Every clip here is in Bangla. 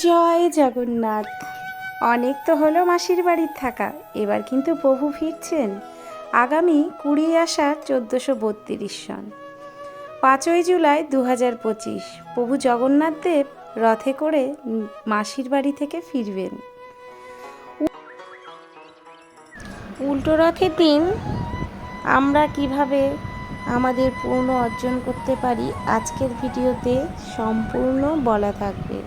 জয় জগন্নাথ। অনেক তো হলো মাসির বাড়ির থাকা, এবার কিন্তু প্রভু ফিরছেন। আগামী কুড়ি আষাঢ় চোদ্দোশো বত্রিশ সন। পাঁচই জুলাই দু হাজার পঁচিশ, প্রভু জগন্নাথ দেব রথে করে মাসির বাড়ি থেকে ফিরবেন। উল্টো রথের দিন, আমরা কীভাবে আমাদের পূর্ণ অর্জন করতে পারি, আজকের ভিডিওতে সম্পূর্ণ বলা থাকবে।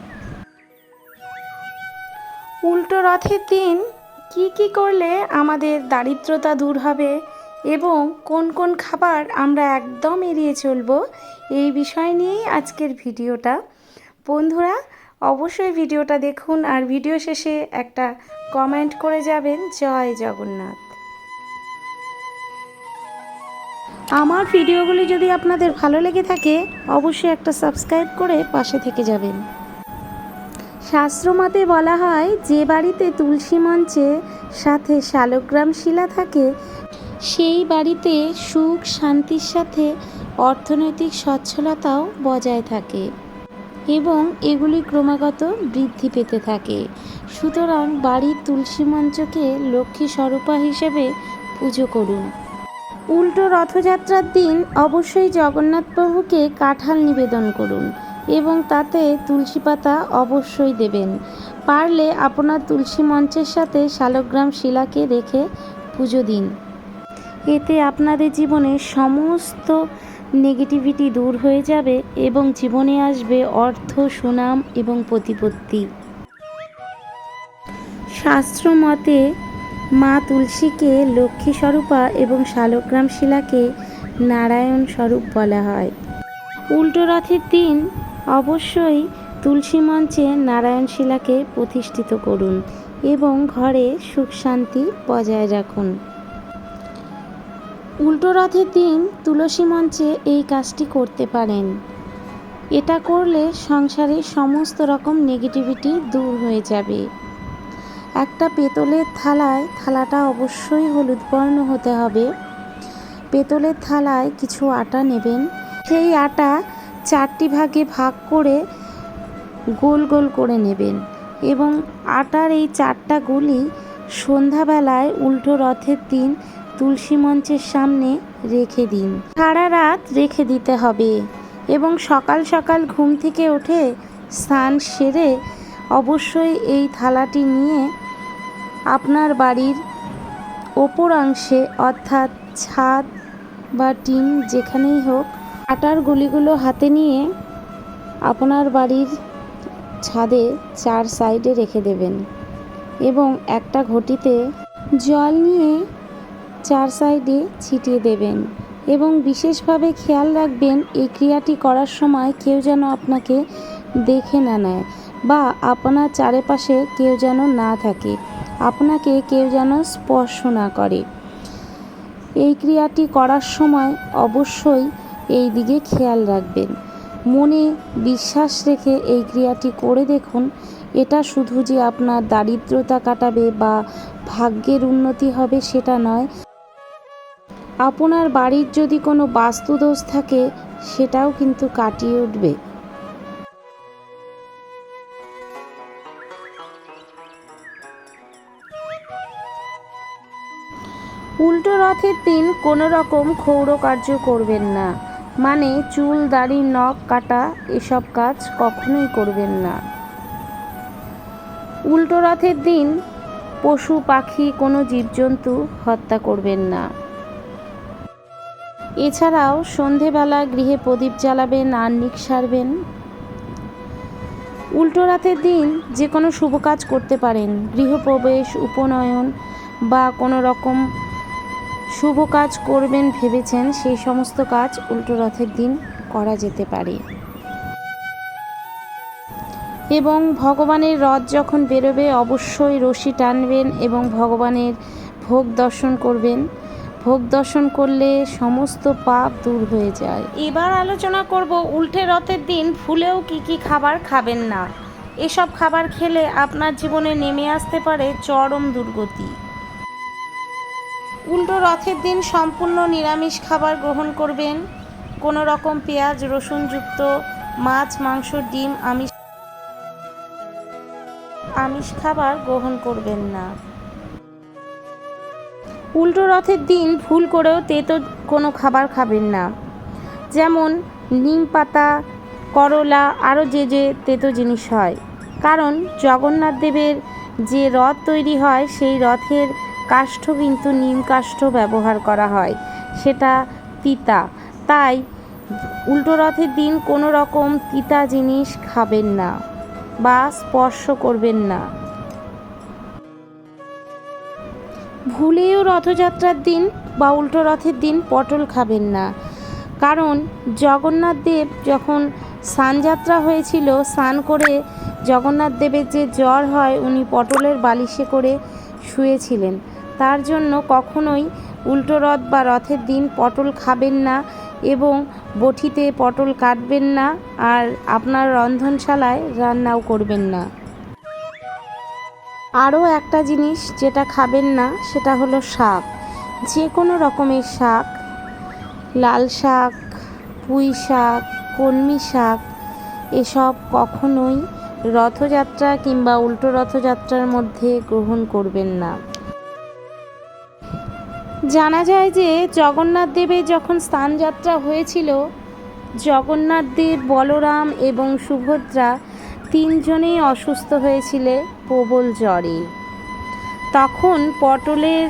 উল্টো রথের দিন কি কি করলে আমাদের দারিদ্রতা দূর হবে এবং কোন কোন খাবার আমরা একদম এড়িয়ে চলব, এই বিষয় নিয়েই আজকের ভিডিওটা। বন্ধুরা, অবশ্যই ভিডিওটা দেখুন আর ভিডিও শেষে একটা কমেন্ট করে যাবেন, জয় জগন্নাথ। আমার ভিডিওগুলি যদি আপনাদের ভালো লেগে থাকে, অবশ্যই একটা সাবস্ক্রাইব করে পাশে থেকে যাবেন। শাস্ত্রমতে বলা হয়, যে বাড়িতে তুলসী মঞ্চে সাথে শালগ্রাম শিলা থাকে, সেই বাড়িতে সুখ শান্তির সাথে অর্থনৈতিক সচ্ছলতাও বজায় থাকে এবং এগুলি ক্রমাগত বৃদ্ধি পেতে থাকে। সুতরাং বাড়ির তুলসী মঞ্চকে লক্ষ্মী স্বরূপা হিসেবে পুজো করুন। উল্টো রথযাত্রার দিন অবশ্যই জগন্নাথ প্রভুকে কাঁঠাল নিবেদন করুন। এবং তাতে তুলসী পাতা অবশ্যই দেবেন। পারলে আপনার তুলসী মঞ্চের সাথে শালগ্রাম শিলাকে রেখে পুজো দিন। এতে আপনাদের জীবনে সমস্ত নেগেটিভিটি দূর হয়ে যাবে এবং জীবনে আসবে অর্থ, সুনাম এবং প্রতিপত্তি। শাস্ত্র মতে, মা তুলসীকে লক্ষ্মী স্বরূপা এবং শালগ্রাম শিলাকে নারায়ণ স্বরূপ বলা হয়। উল্টো রথের দিন অবশ্যই তুলসী মঞ্চে নারায়ণ শিলাকে প্রতিষ্ঠিত করুন এবং ঘরে সুখ শান্তি বজায় রাখুন। উল্টো রথের দিন তুলসী মঞ্চে এই কাজটি করতে পারেন। এটা করলে সংসারের সমস্ত রকম নেগেটিভিটি দূর হয়ে যাবে। একটা পেতলের থালায় থালাটা অবশ্যই হলুদ বর্ণ হতে হবে। পেতলের থালায় কিছু আটা নেবেন। সেই আটা চারটি ভাগে ভাগ করে গোল গোল করে নেবেন এবং আটার এই চারটা গুলি সন্ধ্যাবেলায় উল্টো রথের দিন তুলসী মঞ্চের সামনে রেখে দিন। সারা রাত রেখে দিতে হবে এবং সকাল সকাল ঘুম থেকে উঠে স্নান সেরে অবশ্যই এই থালাটি নিয়ে আপনার বাড়ির ওপর অংশে অর্থাৎ ছাদ বা টিন যেখানেই হোক আটার গুলিগুলো হাতে নিয়ে আপনার বাড়ির ছাদে চার সাইডে রেখে দেবেন এবং একটা ঘটিতে জল নিয়ে চার সাইডে ছিটিয়ে দেবেন এবং বিশেষভাবে খেয়াল রাখবেন এই ক্রিয়াটি করার সময় কেউ যেন আপনাকে দেখে না নেয় বা আপনার চারিপাশে কেউ যেন না থাকে, আপনাকে কেউ যেন স্পর্শ না করে। এই ক্রিয়াটি করার সময় অবশ্যই এই দিকে খেয়াল রাখবেন। মনে বিশ্বাস রেখে এই ক্রিয়াটি করে দেখুন। এটা শুধু যে আপনার দারিদ্রতা কাটাবে বা ভাগ্যের উন্নতি হবে সেটা নয়। আপনার বাড়ির যদি কোনো বাস্তুদোষ থাকে, সেটাও কিন্তু কাটিয়ে উঠবে। উল্টো রথের দিন কোনো রকম ক্ষৌর কার্য করবেন না। মানে চুল, দাড়ি, নখ, কাটা এসব কাজ কখনোই করবেন না। উল্টো রথের দিন পশু, পাখি, কোনো জীবজন্তু হত্যা করবেন না। এছাড়াও সন্ধেবেলা গৃহে প্রদীপ জ্বালাবেন আর নিক সারবেন। উল্টো রাতের দিন যে কোনো শুভ কাজ করতে পারেন। গৃহপ্রবেশ, উপনয়ন বা কোনো রকম শুভ কাজ করবেন ভেবেছেন সেই সমস্ত কাজ উল্টো রথের দিন করা যেতে পারে। এবং ভগবানের রথ যখন বেরোবে, অবশ্যই রশি টানবেন এবং ভগবানের ভোগ দর্শন করবেন। ভোগ দর্শন করলে সমস্ত পাপ দূর হয়ে যায়। এবার আলোচনা করব উল্টে রথের দিন ফুলেও কি কি খাবার খাবেন না। এসব খাবার খেলে আপনার জীবনে নেমে আসতে পারে চরম দুর্গতি। উল্টো রথের দিন সম্পূর্ণ নিরামিষ খাবার গ্রহণ করবেন। কোনো রকম পেঁয়াজ রসুনযুক্ত মাছ, মাংস, ডিম, আমিষ আমিষ খাবার গ্রহণ করবেন না। উল্টো রথের দিন ভুল করেও তেতো কোনো খাবার খাবেন না। যেমন নিম পাতা, করলা, আরও যে যে তেতো জিনিস হয়। কারণ জগন্নাথ দেবের যে রথ তৈরি হয়, সেই রথের কাষ্ঠ কিন্তু নিম কাষ্ঠ ব্যবহার করা হয়, সেটা তিতা। তাই উল্টো রথের দিন কোনো রকম তিতা জিনিস খাবেন না বা স্পর্শ করবেন না। ভুলেও রথযাত্রার দিন বা উল্টো রথের দিন পটল খাবেন না। কারণ জগন্নাথ দেব যখন স্নানযাত্রা হয়েছিল, স্নান করে জগন্নাথ দেবের যে জ্বর হয়, উনি পটলের বালিশে করে শুয়েছিলেন। তার জন্য কখনোই উল্টো রথ বা রথের দিন পটল খাবেন না এবং বটিতে পটল কাটবেন না আর আপনার রন্ধনশালায় রান্নাও করবেন না। আরও একটা জিনিস যেটা খাবেন না, সেটা হলো শাক। যে কোনো রকমের শাক, লাল শাক, পুঁই শাক, কলমি শাক, এসব কখনোই রথযাত্রা কিংবা উল্টো রথযাত্রার মধ্যে গ্রহণ করবেন না। জানা যায় যে জগন্নাথ দেবের যখন স্থানযাত্রা হয়েছিল, জগন্নাথ দেব, বলরাম এবং সুভদ্রা তিনজনেই অসুস্থ হয়েছিলে প্রবল জ্বরে। তখন পটলের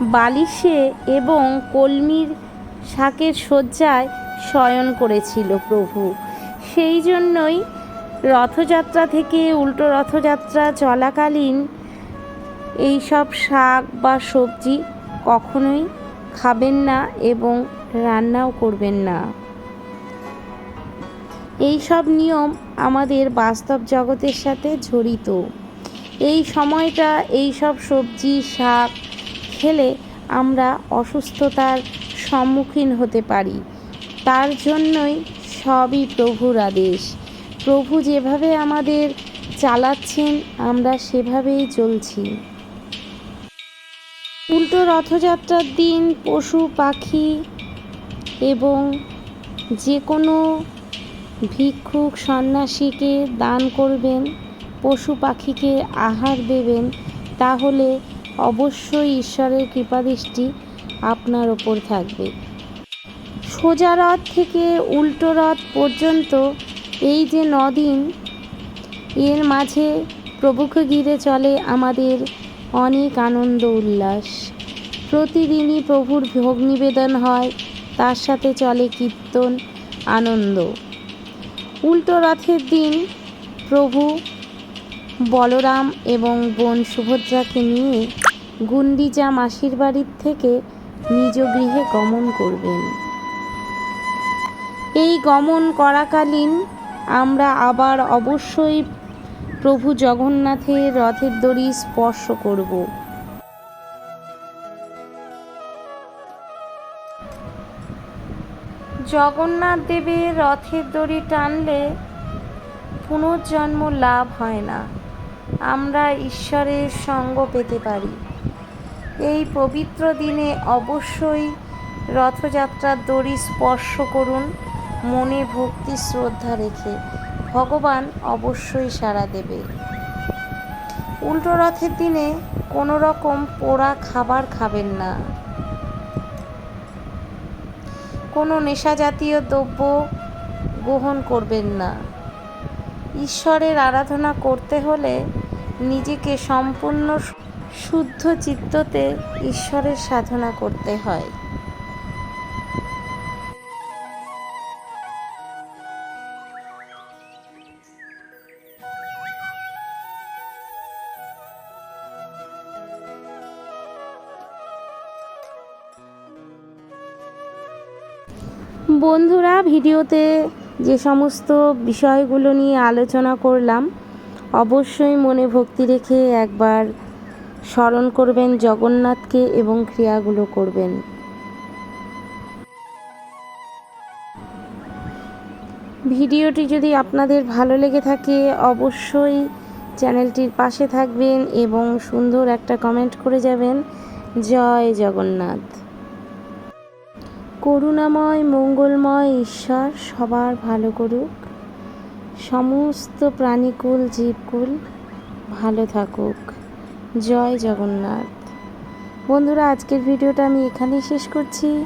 বালিশে এবং কলমির শাকের শয্যায় শয়ন করেছিল প্রভু। সেই জন্যই রথযাত্রা থেকে উল্টো রথযাত্রা চলাকালীন এই সব শাক বা সবজি কখনোই খাবেন না এবং রান্নাও করবেন না। এই সব নিয়ম আমাদের বাস্তব জগতের সাথে জড়িত। এই সময়টা এই সব সবজি, শাক খেলে আমরা অসুস্থতার সম্মুখীন হতে পারি। তার জন্যই সবই প্রভুর আদেশ। প্রভু যেভাবে আমাদের চালাচ্ছেন, আমরা সেভাবেই চলছি। উল্টো রথযাত্রার দিন পশু, পাখি এবং যে কোনো ভিক্ষুক সন্ন্যাসীকে দান করবেন, পশু পাখিকে আহার দেবেন, তাহলে অবশ্যই ঈশ্বরের কৃপাদৃষ্টি আপনার ওপর থাকবে। সোজা রথ থেকে উল্টো রথ পর্যন্ত এই যে নদিন, এর মাঝে প্রভুকে ঘিরে চলে আমাদের অনেক আনন্দ উল্লাস। প্রতিদিনই প্রভুর ভোগ নিবেদন হয়, তার সাথে চলে কীর্তন, আনন্দ। উল্টো রথের দিন প্রভু বলরাম এবং বোন সুভদ্রাকে নিয়ে গুন্ডিচা মাসির বাড়ির থেকে নিজ গৃহে গমন করবেন। এই গমন করাকালীন আমরা আবার অবশ্যই প্রভু জগন্নাথের রথের দড়ি স্পর্শ করব। জগন্নাথ দেবের রথের দড়ি টানলে পুনর্জন্ম লাভ হয় না। আমরা ঈশ্বরের সঙ্গ পেতে পারি। এই পবিত্র দিনে অবশ্যই রথযাত্রার দড়ি স্পর্শ করুন, মনে ভক্তি শ্রদ্ধা রেখে। ভগবান অবশ্যই সাড়া দেবে। উল্টো রথের দিনে কোনো রকম পোড়া খাবার খাবেন না। কোনো নেশা জাতীয় দ্রব্য গ্রহণ করবেন না। ঈশ্বরের আরাধনা করতে হলে নিজেকে সম্পূর্ণ শুদ্ধ চিত্ততে ঈশ্বরের সাধনা করতে হয়। বন্ধুরা, ভিডিওতে যে সমস্ত বিষয়গুলো নিয়ে আলোচনা করলাম, অবশ্যই মনে ভক্তি রেখে একবার স্মরণ করবেন, জগন্নাথকে এবং ক্রিয়াগুলো করবেন। ভিডিওটি যদি আপনাদের ভালো লেগে থাকে, অবশ্যই চ্যানেলটির পাশে থাকবেন এবং সুন্দর একটা কমেন্ট করে যাবেন। জয় জগন্নাথ। করুণাময়, মঙ্গলময় ঈশ্বর সবার ভালো করুক। সমস্ত প্রাণীকুল, জীবকুল ভালো থাকুক। জয় জগন্নাথ। বন্ধুরা, আজকের ভিডিওটা আমি এখানেই শেষ করছি।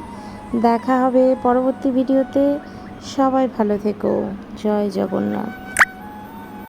দেখা হবে পরবর্তী ভিডিওতে। সবাই ভালো থেকো। জয় জগন্নাথ।